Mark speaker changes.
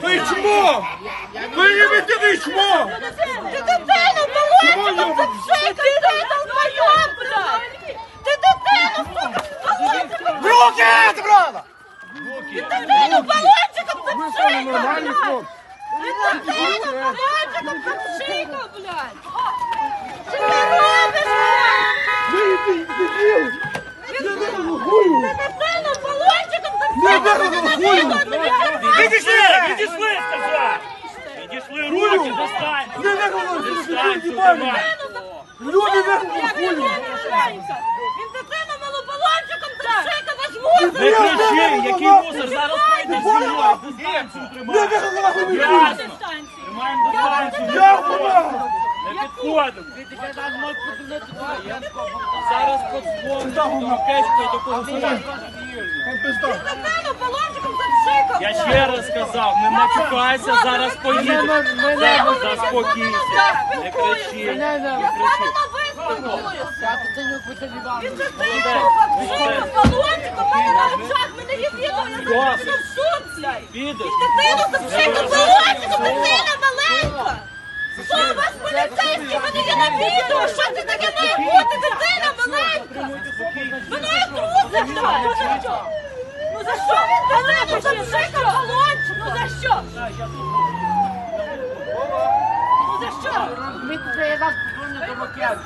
Speaker 1: Ти чмо! Виявите ви чмо!
Speaker 2: Ти дитину полоїв! Ти дитину вдвоєм, блядь! Ти дитину, сука, полоїв!
Speaker 1: Руки, Брава!
Speaker 2: Ти дитину балончиком
Speaker 1: запшика!
Speaker 2: Ти дитину балончиком запшика, блядь! Дитину, блядь!
Speaker 3: Відійшли, відійшли, сказав! Відійшли руки, достань!
Speaker 1: Ти
Speaker 3: тварь!
Speaker 1: Люди хулю!
Speaker 2: маленька! Він дитину малу балончиком запшикав, аж мусор!
Speaker 3: Не кричи, який мусор, зараз зі мною, дистанцію
Speaker 1: виголосили
Speaker 3: Ясно! Тримаємо дистанцію!
Speaker 1: Я вбивав!
Speaker 3: Не підходимо! Зараз подзвонимо і до
Speaker 2: запшикав!
Speaker 3: Я ще раз сказав, не матюкайся, зараз поїдемо. Заспокійся. Не кричи, не кричи. Підеш?
Speaker 2: Що у вас поліцейські, в мене є на відео, що це таке має бути, дитина маленька! Воно як труси, блядь! Ну за що? Ну за що він дитину запшикав балончиком? Ну за що? Ну за що?
Speaker 4: Ми тут я вас до Макіяна.